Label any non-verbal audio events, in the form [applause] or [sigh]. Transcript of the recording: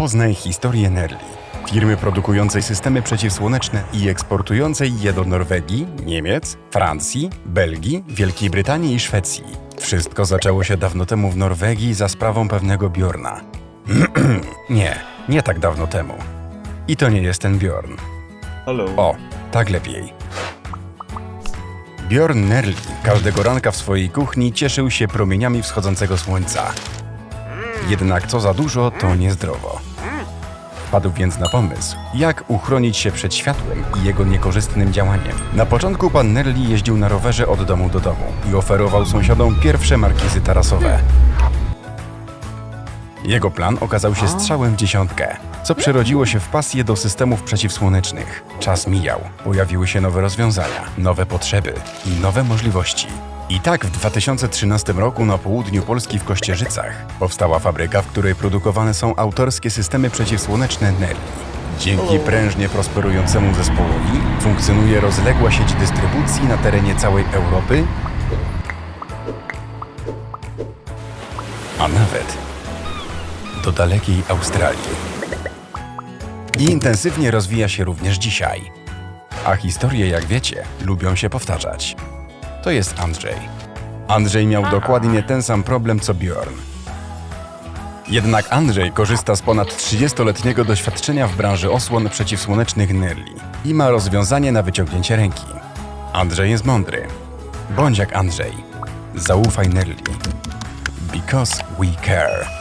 Poznaj historię Nerli, firmy produkującej systemy przeciwsłoneczne i eksportującej je do Norwegii, Niemiec, Francji, Belgii, Wielkiej Brytanii i Szwecji. Wszystko zaczęło się dawno temu w Norwegii za sprawą pewnego Bjorna. [clears throat] nie, nie tak dawno temu. I to nie jest ten Bjorn. Hello. O, tak lepiej. Bjorn Nerli każdego ranka w swojej kuchni cieszył się promieniami wschodzącego słońca. Jednak co za dużo, to niezdrowo. Wpadł więc na pomysł, jak uchronić się przed światłem i jego niekorzystnym działaniem. Na początku pan Nerli jeździł na rowerze od domu do domu i oferował sąsiadom pierwsze markizy tarasowe. Jego plan okazał się strzałem w dziesiątkę, co przerodziło się w pasję do systemów przeciwsłonecznych. Czas mijał, pojawiły się nowe rozwiązania, nowe potrzeby i nowe możliwości. I tak w 2013 roku na południu Polski w Kościerzycach powstała fabryka, w której produkowane są autorskie systemy przeciwsłoneczne Nerli. Dzięki prężnie prosperującemu zespołowi funkcjonuje rozległa sieć dystrybucji na terenie całej Europy, a nawet do dalekiej Australii. I intensywnie rozwija się również dzisiaj. A historie, jak wiecie, lubią się powtarzać. To jest Andrzej. Andrzej miał dokładnie ten sam problem co Bjorn. Jednak Andrzej korzysta z ponad 30-letniego doświadczenia w branży osłon przeciwsłonecznych Nerli i ma rozwiązanie na wyciągnięcie ręki. Andrzej jest mądry. Bądź jak Andrzej. Zaufaj Nerli. Because we care.